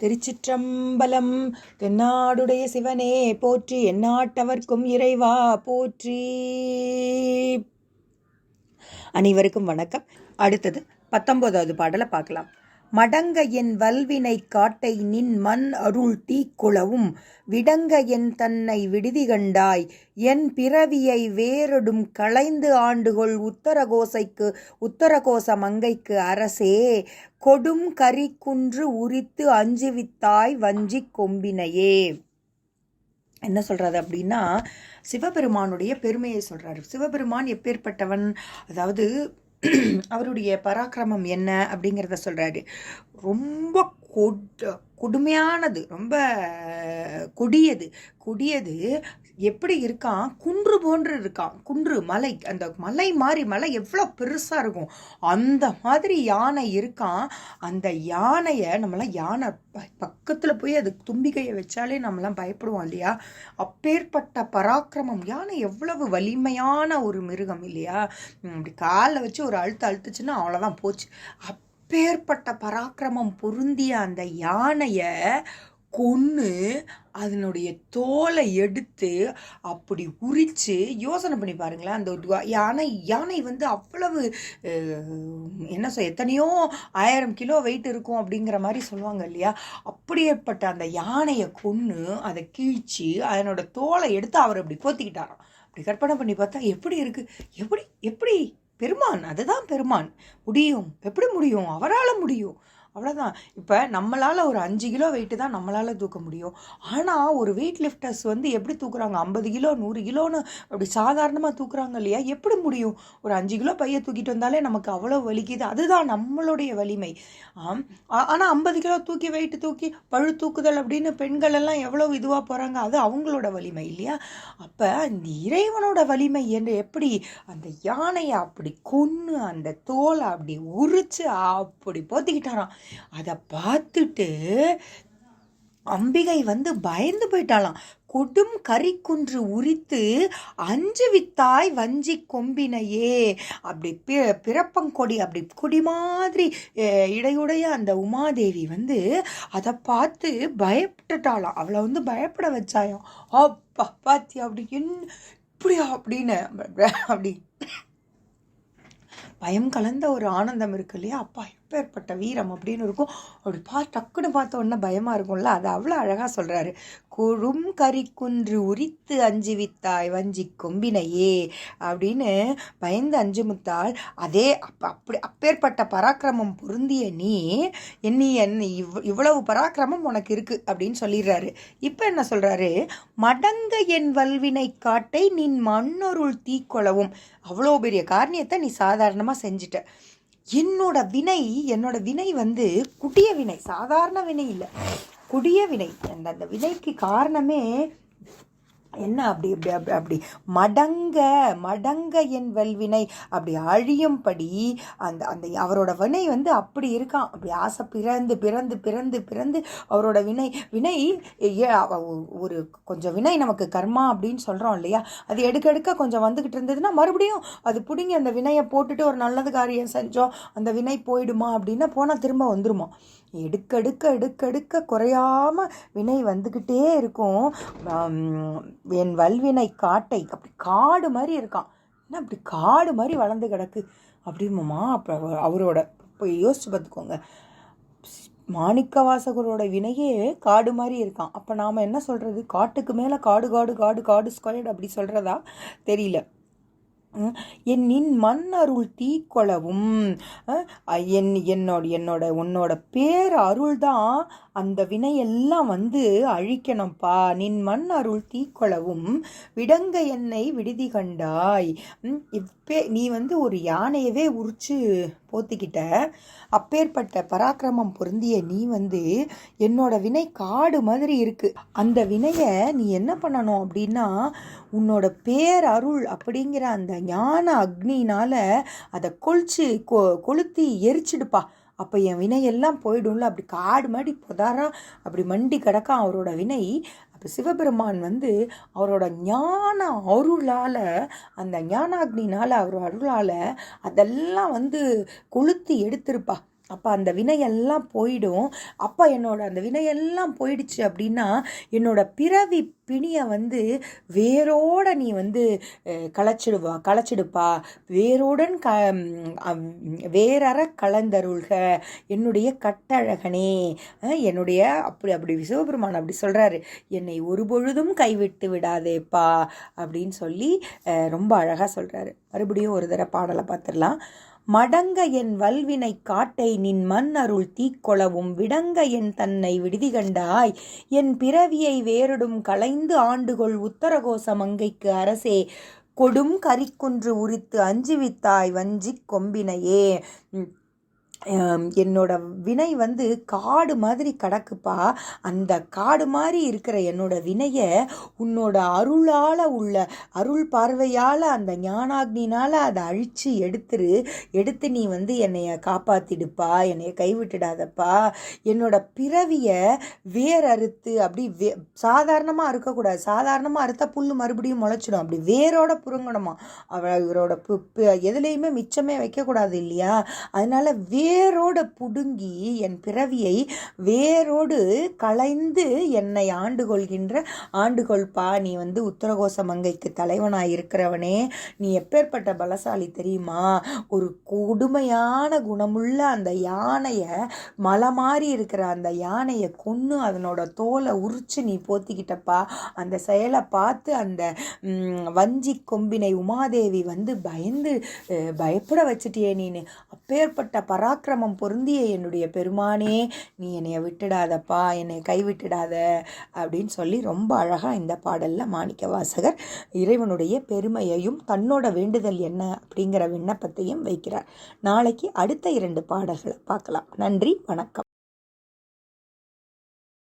திருச்சிற்றம்பலம். தென்னாடுடைய சிவனே போற்றி எந்நாட்டவர்க்கும் இறைவா போற்றி. அனைவருக்கும் வணக்கம். அடுத்தது பத்தொன்பதாவது பாடலை பார்க்கலாம். மடங்க என் வல்வினை காட்டை நின் மண் அருள் தீக்குளவும் விடங்க என் தன்னை விடுதி கண்டாய் என் பிறவியை வேறொடும் களைந்து ஆண்டுகொள் உத்தரகோசைக்கு உத்தரகோச மங்கைக்கு அரசே கொடும் கரிக்குன்று உரித்து அஞ்சுவித்தாய் வஞ்சிக் கொம்பினையே. என்ன சொல்கிறது அப்படின்னா சிவபெருமானுடைய பெருமையை சொல்கிறாரு சிவபெருமான் எப்பேற்பட்டவன்? அதாவது அவருடைய பராக்கிரமம் என்ன அப்படிங்கிறத சொல்கிறாரு ரொம்ப கொட் கொடுமையானது ரொம்ப கொடியது. கொடியது எப்படி இருக்கான்? குன்று போன்று இருக்கான். குன்று மலை அந்த மலை மாதிரி மலை எவ்வளோ பெருசாக இருக்கும். அந்த மாதிரி யானை இருக்கான். அந்த யானையை நம்மளாம் யானை பக்கத்தில் போய் அது தும்பிக்கையை வச்சாலே நம்மளாம் பயப்படுவோம் இல்லையா? அப்பேற்பட்ட பராக்கிரமம். யானை எவ்வளவு வலிமையான ஒரு மிருகம் இல்லையா? அப்படி காலில் வச்சு ஒரு அழுத்த அழுத்துச்சுன்னா அவ்வளோதான் போச்சு. அப் அப்பேற்பட்ட பராக்கிரமம் பொருந்திய அந்த யானையை கொன்று அதனுடைய தோலை எடுத்து அப்படி உரித்து யோசனை பண்ணி பாருங்களேன். அந்த யானை யானை வந்து அவ்வளவு என்ன சொல் எத்தனையோ ஆயிரம் கிலோ வெயிட் இருக்கும் அப்படிங்கிற மாதிரி சொல்லுவாங்க இல்லையா? அப்படியேப்பட்ட அந்த யானையை கொன்று அதை கிழிச்சு அதனோட தோலை எடுத்து அவர் அப்படி போத்திக்கிட்டாராம். அப்படி கற்பனை பண்ணி பார்த்தா எப்படி இருக்குது எப்படி எப்படி பெருமான் அதுதான் பெருமான். முடியும். எப்படி முடியும்? அவரால் முடியும். அவ்வளோதான் இப்போ நம்மளால் ஒரு அஞ்சு கிலோ வெயிட்டு தான் நம்மளால் தூக்க முடியும். ஆனால் ஒரு வெயிட் லிஃப்டர்ஸ் வந்து எப்படி தூக்குறாங்க? ஐம்பது கிலோ நூறு கிலோன்னு அப்படி சாதாரணமாக தூக்குறாங்க இல்லையா? எப்படி முடியும்? ஒரு அஞ்சு கிலோ பைய தூக்கிட்டு வந்தாலே நமக்கு அவ்வளோ வலிக்குது. அதுதான் நம்மளுடைய வலிமை. ஆனால் ஐம்பது கிலோ தூக்கி வெயிட்டு தூக்கி பழு தூக்குதல் அப்படின்னு பெண்கள் எல்லாம் எவ்வளோ இதுவாக போகிறாங்க அது அவங்களோட வலிமை இல்லையா? அப்போ இந்த இறைவனோட வலிமை என்று எப்படி அந்த யானையை அப்படி கொன்று அந்த தோலை அப்படி உரிச்சு அப்படி போத்திக்கிட்டாராம். அதை பார்த்துட்டு அம்பிகை வந்து பயந்து போயிட்டாலாம் கொடும் கறிக்குன்று உரித்து அஞ்சு வித்தாய் வஞ்சி கொம்பினையே. அப்படி பி பிறப்பங்கொடி அப்படி கொடி மாதிரி இடையுடைய அந்த உமாதேவி வந்து அதை பார்த்து பயப்பட்டுட்டாளாம். அவளை வந்து பயப்பட வச்சாயும். அப்பா பாத்தி அப்படி என்ன இப்படியா அப்படின்னு அப்படி. பயம் கலந்த ஒரு ஆனந்தம் இருக்கு இல்லையா? அப்பா எப்பேற்பட்ட வீரம் அப்படின்னு இருக்கும். அப்படி பா டக்குன்னு பார்த்த உடனே பயமாக இருக்கும்ல? அதை அவ்வளோ அழகாக சொல்கிறாரு கொழும் கறிக்குன்று உரித்து அஞ்சு வித்தாய் வஞ்சி கொம்பினையே அப்படின்னு பயந்து அஞ்சு முத்தாள் அதே அப் அப்படி அப்பேற்பட்ட பராக்கிரமம் பொருந்திய நீ என்னி என் இவ் இவ்வளவு பராக்கிரமம் உனக்கு இருக்குது அப்படின்னு சொல்லிடுறாரு. இப்போ என்ன சொல்கிறாரு மடங்க என் வல்வினை காட்டை நின் மண்ணொருள் தீக்கொளவும். அவ்வளோ பெரிய காரணியத்தை நீ சாதாரணமாக செஞ்சிட்ட. என்னோட வினை என்னோட வினை வந்து குட்டிய வினை சாதாரண வினை இல்லை. குடிய வினை. அந்த அந்த வினைக்கு காரணமே என்ன அப்படி அப்படி அப்படி அப்படி? மடங்க மடங்க என் வல்வினை. அப்படி அழியும்படி அந்த அந்த அவரோட வினை வந்து அப்படி இருக்கான் அப்படி ஆசை பிறந்து பிறந்து பிறந்து பிறந்து அவரோட வினை வினை ஒரு கொஞ்சம் வினை நமக்கு கர்மா அப்படின்னு சொல்கிறோம் இல்லையா? அது எடுக்க எடுக்க கொஞ்சம் வந்துக்கிட்டு இருந்ததுன்னா மறுபடியும் அது பிடிங்கி அந்த வினையை போட்டுட்டு ஒரு நல்லது காரியம் செஞ்சோம் அந்த வினை போயிடுமா அப்படின்னா போனால் திரும்ப வந்துருமா? எடுக்கடுக்க எடுக்கடுக்க குறையாம வினை வந்துக்கிட்டே இருக்கும். என் வல்வினை காட்டை அப்படி காடு மாதிரி இருக்கான். என்ன அப்படி காடு மாதிரி வளர்ந்து கிடக்கு? அப்படிமாம்மா அப்போ அவரோட இப்போ யோசிச்சு பார்த்துக்கோங்க. மாணிக்க வாசகரோட வினையே காடு மாதிரி இருக்கான். அப்போ நாம் என்ன சொல்கிறது காட்டுக்கு மேலே காடு காடு காடு காடு ஸ்கொயர்டு அப்படி சொல்கிறதா தெரியல. என்னின் மண் அருள் தீக்கொளவும். என் என்னோட என்னோட உன்னோட பேர் அருள் தான் அந்த வினையெல்லாம் வந்து அழிக்கணும்ப்பா நின் மண் அருள் தீக்கொளவும். விடங்க என்னை விடுதி கண்டாய். இப்பே நீ வந்து ஒரு யானையவே உரிச்சு போத்திக்கிட்ட. அப்பேற்பட்ட பராக்கிரமம் பொருந்திய நீ வந்து என்னோட வினை காடு மாதிரி இருக்கு. அந்த வினையை நீ என்ன பண்ணணும் அப்படின்னா உன்னோட பேர் அருள் அப்படிங்கிற அந்த ஞான அக்னினால அதை கொளிச்சு கொ கொளுத்தி எரிச்சிடுப்பா. அப்போ என் வினையெல்லாம் போயிடும்ல. அப்படி காடு மாதிரி புதாரா அப்படி மண்டி கிடக்கான் அவரோட வினை. அப்போ சிவபெருமான் வந்து அவரோட ஞான அருளால் அந்த ஞானாக்னினால் அவர் அருளால் அதெல்லாம் வந்து கொளுத்தி எடுத்திருப்பா. அப்போ அந்த வினையெல்லாம் போயிடும். அப்போ என்னோட அந்த வினையெல்லாம் போயிடுச்சு அப்படின்னா என்னோட பிறவி பிணியை வந்து வேரோட நீ வந்து களைச்சிடுவா களைச்சிடுப்பா. வேரோடன் க வேறற கலந்தருள்க. என்னுடைய கட்டழகனே. என்னுடைய அப்படி அப்படி சிவபெருமான் அப்படி சொல்கிறாரு என்னை ஒரு பொழுதும் கைவிட்டு விடாதேப்பா. அப்படின்னு சொல்லி ரொம்ப அழகாக சொல்கிறாரு மறுபடியும் ஒரு தடவை பாடலை பார்த்துடலாம். மடங்க என் வல்வினை காட்டை நின் மண் அருள் தீக்கொளவும் விடங்க என் தன்னை விடுதி கண்டாய். என் பிறவியை வேறிடும் களைந்து ஆண்டுகொள் உத்தரகோச மங்கைக்கு அரசே. கொடும் கரிக்குன்று உரித்து அஞ்சுவித்தாய் வஞ்சிக் கொம்பினையே. என்னோட வினை வந்து காடு மாதிரி கிடக்குப்பா. அந்த காடு மாதிரி இருக்கிற என்னோட வினையை உன்னோட அருளால் உள்ள அருள் பார்வையால் அந்த ஞானாக்னினால் அதை அழித்து எடுத்துரு. எடுத்து நீ வந்து என்னைய காப்பாத்திடுப்பா என்னைய கைவிட்டுடாதப்பா. என்னோட பிறவியை வேர் அறுத்து அப்படி வே சாதாரணமாக அறுக்கக்கூடாது சாதாரணமாக அறுத்தா புல் மறுபடியும் முளைச்சிடும். அப்படி வேரோட புருங்கணுமா. அவ இவரோட பு எதுலேயுமே மிச்சமே வைக்கக்கூடாது இல்லையா? அதனால வேரோடு புடுங்கி என் பிறவியை வேரோடு களைந்து என்னை ஆண்டு கொள்கின்ற ஆண்டு கொள்பா நீ வந்து உத்தரகோச மங்கைக்கு தலைவனாக இருக்கிறவனே. நீ எப்பேற்பட்ட பலசாலி தெரியுமா? ஒரு கொடுமையான குணமுள்ள அந்த யானையை மலை மாதிரி இருக்கிற அந்த யானையை கொன்று அதனோட தோலை உரிச்சு நீ போத்திக்கிட்டப்பா. அந்த செயலை பார்த்து அந்த வஞ்சி கொம்பினை உமாதேவி வந்து பயந்து பயப்பட வச்சுட்டியே நீ அப்பேற்பட்ட பராக்கிரமம் பொருந்திய என்னுடைய பெருமானே நீ என்னைய விட்டுடாதப்பா என்னை கைவிட்டுடாத அப்படின்னு சொல்லி ரொம்ப அழகாக இந்த பாடலில் மாணிக்க வாசகர் இறைவனுடைய பெருமையையும் தன்னோட வேண்டுதல் என்ன அப்படிங்கிற விண்ணப்பத்தையும் வைக்கிறார். நாளைக்கு அடுத்த இரண்டு பாடல்களை பார்க்கலாம். நன்றி வணக்கம்.